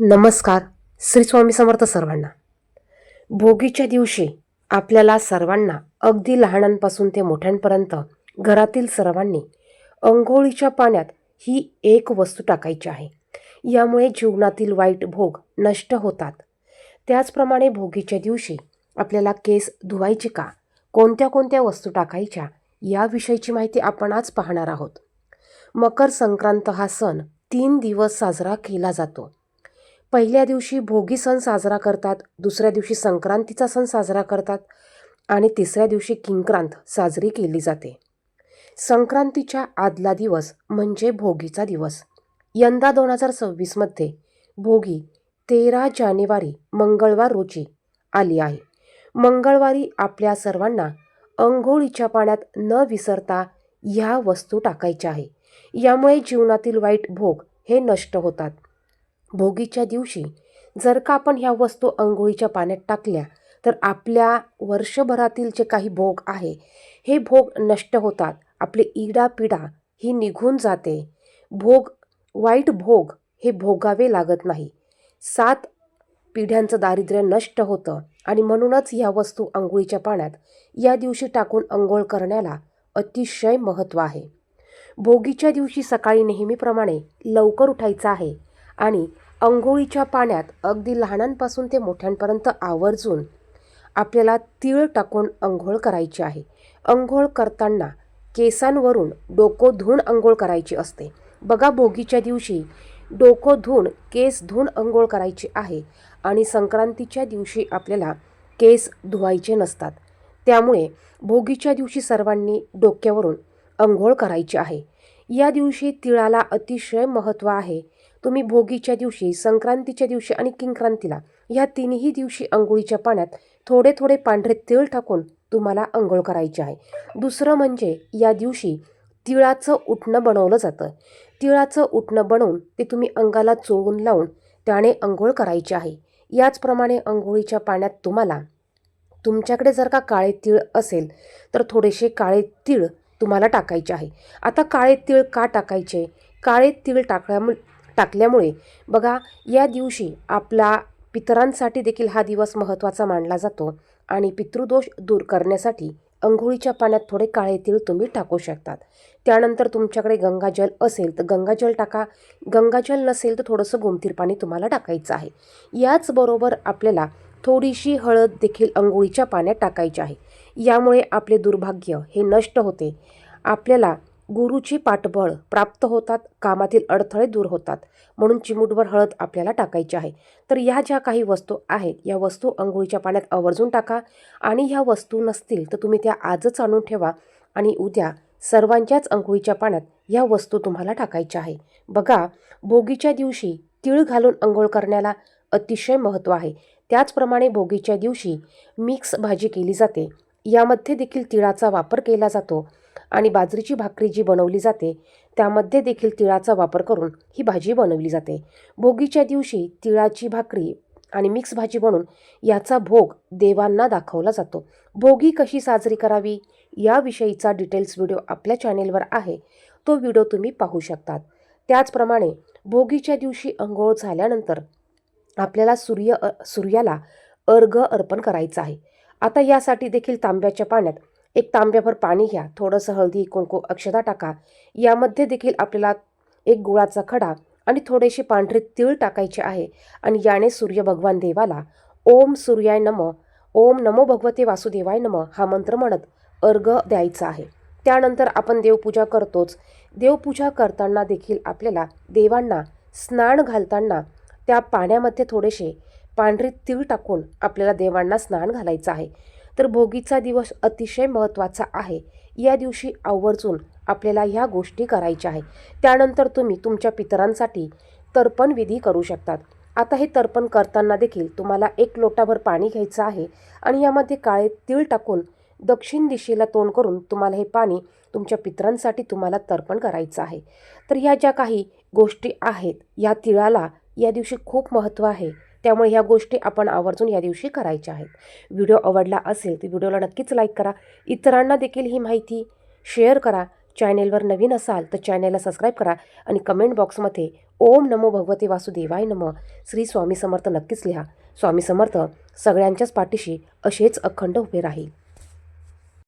नमस्कार. श्री स्वामी समर्थ सर्वांना. भोगीच्या दिवशी आपल्याला सर्वांना अगदी लहानांपासून ते मोठ्यांपर्यंत घरातील सर्वांनी अंघोळीच्या पाण्यात ही एक वस्तू टाकायची आहे. यामुळे जीवनातील वाईट भोग नष्ट होतात. त्याचप्रमाणे भोगीच्या दिवशी आपल्याला केस धुवायचे का? कोणत्या कोणत्या वस्तू टाकायच्या? याविषयीची माहिती आपण आज पाहणार आहोत. मकर संक्रांत हा सण तीन दिवस साजरा केला जातो. पहिल्या दिवशी भोगी सण साजरा करतात दुसऱ्या दिवशी संक्रांतीचा सण साजरा करतात आणि तिसऱ्या दिवशी किंक्रांत साजरी केली जाते. संक्रांतीच्या आदला दिवस म्हणजे भोगीचा दिवस. यंदा दोन हजार सव्वीसमध्ये भोगी तेरा जानेवारी मंगळवार रोजी आली आहे. मंगळवारी आपल्या सर्वांना अंघोळीच्या पाण्यात न विसरता ह्या वस्तू टाकायच्या आहे. यामुळे जीवनातील वाईट भोग हे नष्ट होतात. भोगीच्या दिवशी जर का आपण ह्या वस्तू अंघोळीच्या पाण्यात टाकल्या तर आपल्या वर्षभरातील जे काही भोग आहे हे भोग नष्ट होतात. आपली इडापिडा ही निघून जाते. भोग वाईट भोग हे भोगावे लागत नाही. सात पिढ्यांचं दारिद्र्य नष्ट होतं आणि म्हणूनच ह्या वस्तू अंघोळीच्या पाण्यात या दिवशी टाकून अंघोळ करण्याला अतिशय महत्त्व आहे. भोगीच्या दिवशी सकाळी नेहमीप्रमाणे लवकर उठायचं आहे आणि अंघोळीच्या पाण्यात अगदी लहानांपासून ते मोठ्यांपर्यंत आवर्जून आपल्याला तीळ टाकून अंघोळ करायची आहे. अंघोळ करताना केसांवरून डोकं धुवून अंघोळ करायची असते. बघा भोगीच्या दिवशी डोकं धुवून केस धुवून अंघोळ करायची आहे आणि संक्रांतीच्या दिवशी आपल्याला केस धुवायचे नसतात. त्यामुळे भोगीच्या दिवशी सर्वांनी डोक्यावरून अंघोळ करायची आहे. या दिवशी तिळाला अतिशय महत्त्व आहे. तुम्ही भोगीच्या दिवशी संक्रांतीच्या दिवशी आणि किंक्रांतीला या तिन्ही दिवशी अंघोळीच्या पाण्यात थोडे थोडे पांढरे तिळ टाकून तुम्हाला अंघोळ करायचे आहे. दुसरं म्हणजे या दिवशी तिळाचं उठणं बनवलं जातं. तिळाचं उठणं बनवून ते तुम्ही अंगाला चोळून लावून त्याने अंघोळ करायचे आहे. याचप्रमाणे अंघोळीच्या पाण्यात तुम्हाला तुमच्याकडे जर का काळे तीळ असेल तर थोडेसे काळे तीळ तुम्हाला टाकायचे आहे. आता काळे तीळ का टाकायचे? काळे तीळ टाकल्यामुळे टाकल्यामुळे बघा या दिवशी आपला पितरांसाठी देखील हा दिवस महत्त्वाचा मानला जातो आणि पितृदोष दूर करण्यासाठी अंघोळीच्या पाण्यात थोडे काळे तीळ तुम्ही टाकू शकतात. त्यानंतर तुमच्याकडे गंगाजल असेल तर गंगाजल टाका. गंगाजल नसेल तर थोडंसं गोमतीर पाणी तुम्हाला टाकायचं आहे. याचबरोबर आपल्याला थोडीशी हळद देखील अंघोळीच्या पाण्यात टाकायची आहे. यामुळे आपले दुर्भाग्य हे नष्ट होते. आपल्याला गुरुची पाठबळ प्राप्त होतात कामातील अडथळे दूर होतात. म्हणून चिमूटभर हळद आपल्याला टाकायची आहे. तर ह्या ज्या काही वस्तू आहेत या वस्तू अंघोळीच्या पाण्यात आवर्जून टाका. आणि ह्या वस्तू नसतील तर तुम्ही त्या आजच आणून ठेवा. आणि उद्या सर्वांच्याच अंघोळीच्या पाण्यात ह्या वस्तू तुम्हाला टाकायच्या आहे. बघा भोगीच्या दिवशी तीळ घालून अंघोळ करण्याला अतिशय महत्त्व आहे. त्याचप्रमाणे भोगीच्या दिवशी मिक्स भाजी केली जाते. यामध्ये देखील तिळाचा वापर केला जातो. आणि बाजरीची भाकरी जी बनवली जाते त्यामध्ये देखील तिळाचा वापर करून ही भाजी बनवली जाते. भोगीच्या दिवशी तिळाची भाकरी आणि मिक्स भाजी बनवून याचा भोग देवांना दाखवला जातो. भोगी कशी साजरी करावी? याविषयीचा डिटेल्स व्हिडिओ आपल्या चॅनेलवर आहे. तो व्हिडिओ तुम्ही पाहू शकतात. त्याचप्रमाणे भोगीच्या दिवशी अंघोळ झाल्यानंतर आपल्याला सूर्य अ सूर्याला अर्घ अर्पण करायचं आहे. आता यासाठी देखील तांब्याच्या पाण्यात एक तांब्याभर पाणी घ्या थोडंसं हळदी कुंकू अक्षता टाका. यामध्ये देखील आपल्याला एक गुळाचा खडा आणि थोडेसे पांढरे तीळ टाकायचे आहे आणि याने सूर्य भगवान देवाला ओम सूर्याय नम ओम नमो भगवते वासुदेवाय नम हा मंत्र म्हणत अर्घ द्यायचा आहे. त्यानंतर आपण देवपूजा करतोच. देवपूजा करताना देखील आपल्याला देवांना स्नान घालताना त्या पाण्यामध्ये थोडेसे पांढरे तीळ टाकून आपल्याला देवांना स्नान घालायचं आहे. तर भोगीचा दिवस अतिशय महत्त्वाचा आहे. या दिवशी आवर्जून आपल्याला ह्या गोष्टी करायच्या आहे त्यानंतर तुम्ही तुमच्या पितरांसाठी तर्पण विधी करू शकतात. आता हे तर्पण करताना देखील तुम्हाला एक लोटाभर पाणी घ्यायचं आहे आणि यामध्ये काळे तीळ टाकून दक्षिण दिशेला तोंड करून तुम्हाला हे पाणी तुमच्या पितरांसाठी तुम्हाला तर्पण करायचं आहे. तर ह्या ज्या काही गोष्टी आहेत या तिळाला या दिवशी खूप महत्त्व आहे. त्यामुळे ह्या गोष्टी आपण आवर्जून या दिवशी करायच्या आहेत. व्हिडिओ आवडला असेल तर व्हिडिओला नक्कीच लाईक करा. इतरांना देखील ही माहिती शेअर करा. चॅनेलवर नवीन असाल तर चॅनेलला सबस्क्राईब करा आणि कमेंट बॉक्समध्ये ओम नमो भगवते वासुदेवाय नम. श्री स्वामी समर्थ नक्कीच लिहा. स्वामी समर्थ सगळ्यांच्याच पाठीशी असेच अखंड उभे राहील.